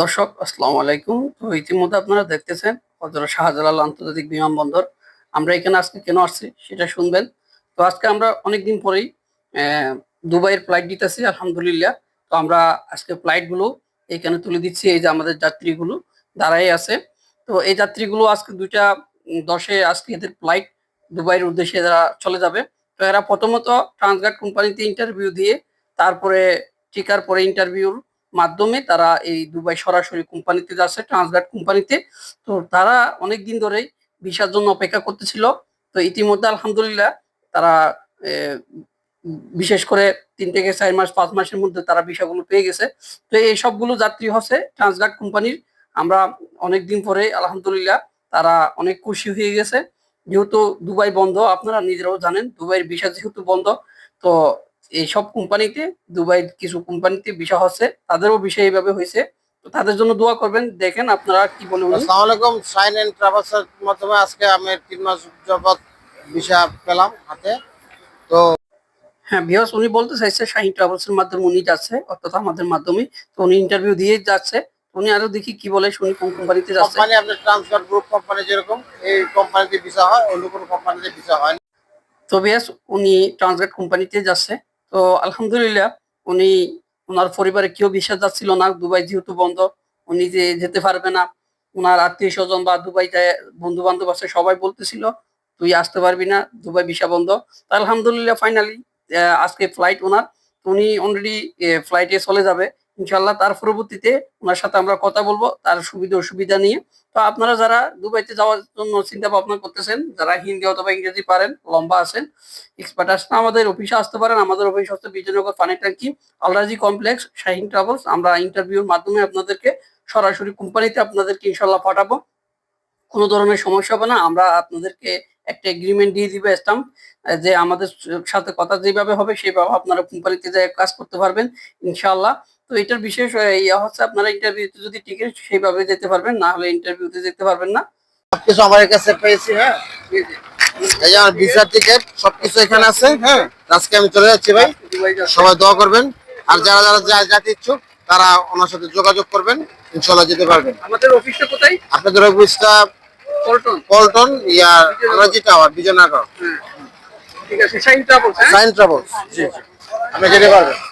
দর্শক, আসসালামু আলাইকুম। তো ইতিমধ্যে আপনারা দেখতেছেন হজরত শাহজালাল আন্তর্জাতিক বিমানবন্দর। আমরা এখানে আজকে কেন আসছি সেটা শুনবেন। তো আজকে আমরা অনেকদিন পরেই দুবাইয়ের ফ্লাইট দিতেছি আলহামদুলিল্লাহ। তো আমরা আজকে ফ্লাইটগুলো এখানে তুলে দিচ্ছি, এই যে আমাদের যাত্রীগুলো দাঁড়াই আছে। তো এই যাত্রীগুলো আজকে দুইটা দশে আজকে এদের ফ্লাইট দুবাইয়ের উদ্দেশ্যে এরা চলে যাবে। তো এরা প্রথমত ট্রান্সগার্ড কোম্পানিতে ইন্টারভিউ দিয়ে, তারপরে টিকার পরে ইন্টারভিউর মাধ্যমে তারা এই দুবাই সরাসরি কোম্পানিতে যাচ্ছে, ট্রান্সগার্ড কোম্পানিতে। তো তারা অনেক দিন ধরেই ভিসার জন্য অপেক্ষা করতেছিল। তো ইতিমধ্যে আলহামদুলিল্লাহ তারা বিশেষ করে তিন থেকে চার মাস, পাঁচ মাসের মধ্যে তারা ভিসাগুলো পেয়ে গেছে। তো এই সবগুলো যাত্রী হচ্ছে ট্রান্সগার্ড কোম্পানির। আমরা অনেক দিন পরে আলহামদুলিল্লাহ তারা অনেক খুশি হয়ে গেছে। যেহেতু দুবাই বন্ধ, আপনারা নিজেরাও জানেন, দুবাইয়ের ভিসা যেহেতু বন্ধ, তো এই সব কোম্পানিতে দুবাইয়ের কিছু কোম্পানিতে ভিসা হচ্ছে তাদেরও বিষয় এইভাবে হয়েছে। তো তাদের জন্য দোয়া করবেন দেখেন আপনারা কি বলে আসসালামু আলাইকুম সাইন এন্ড ট্রাভেলসের মাধ্যমে আজকে আমি তিন মাস যাবত ভিসা পেলাম হাতে। তো হ্যাঁ বিহাস উনি বলতে চাইছে শাহিন ট্রাভেলস এর মাধ্যমে উনি যাচ্ছে অর্থাৎ আমাদের মাধ্যমে। তো উনি ইন্টারভিউ দিয়ে যাচ্ছে। উনি আরও দেখি কি বলে শুনি কোন কোম্পানিতে যাচ্ছে। কোম্পানি আপনার ট্রান্সফার গ্রুপ কোম্পানি যেরকম এই কোম্পানিতে ভিসা হয় অন্য কোনো কোম্পানিতে ভিসা হয় তো বিয়াস উনি ট্রান্সগার্ড কোম্পানিতে যাচ্ছে। তো আলহামদুলিল্লাহ উনি ওনার পরিবারে কেউ বিশ্বাস যাচ্ছিল না, দুবাই যেহেতু বন্ধ, উনি যে যেতে পারবে না। ওনার আত্মীয় স্বজন বা দুবাইতে বন্ধু বান্ধব আছে, সবাই বলতেছিল, তুই আসতে পারবি না, দুবাই ভিসা বন্ধ। আলহামদুলিল্লাহ ফাইনালি আজকে ফ্লাইট ওনার। উনি অলরেডি ফ্লাইটে চলে যাবে। ইনশাল্লাহ তার পরবর্তীতে ওনার সাথে আমরা কথা বলব তার সুবিধা অসুবিধা নিয়ে। তো আপনারা যারা দুবাইতে যাওয়ার জন্য চিন্তা ভাবনা করতেছেন, যারা হিন্দি অথবা ইংরেজি পারেন, লম্বা আছেন এক্সপার্ট আসতে আমাদের অফিসে আসতে পারেন। আমাদের অফিস হচ্ছে বিজয়নগর পানি ট্যাঙ্কি, আলরাজি কমপ্লেক্স, শাহিন ট্রাভেলস। আমরা ইন্টারভিউর মাধ্যমে আপনাদেরকে সরাসরি কোম্পানিতে আপনাদেরকে ইনশাল্লাহ পাঠাবো। কোনো ধরনের সমস্যা হবে না। আমরা আপনাদেরকে একটা এগ্রিমেন্ট দিয়ে দিবে স্টাম্প যে আমাদের সাথে কথা যেভাবে হবে সেইভাবে আপনারা কোম্পানিতে যায় কাজ করতে পারবেন ইনশাল্লাহ তো এটার বিশেষ ইয়া হচ্ছে আপনারা ইন্টারভিউতে যদি টিকিট সেইভাবে যেতে পারবেন না হলে ইন্টারভিউতে যেতে পারবেন না। সবকিছু আমার কাছে পেয়েছি হ্যাঁ? এই যে আমার ভিসা টিকেট সবকিছু এখানে আছে হ্যাঁ? আজকে আমি চলে যাচ্ছি ভাই। সবাই দোয়া করবেন। আর যারা যারা যা- যেতে ইচ্ছুক তারা ওনার সাথে যোগাযোগ করবেন ইনশাল্লাহ যেতে পারবেন। আমাদের অফিসটা কোথায়? আপনাদের অফিসটা পল্টন? পল্টন ইয়া রাজি টাওয়ার বিজয়নগর। হ্যাঁ। ঠিক আছে সাইন ট্রাভেলস সাইন ট্রাভেলস জি জি। আপনি যেতে পারবেন।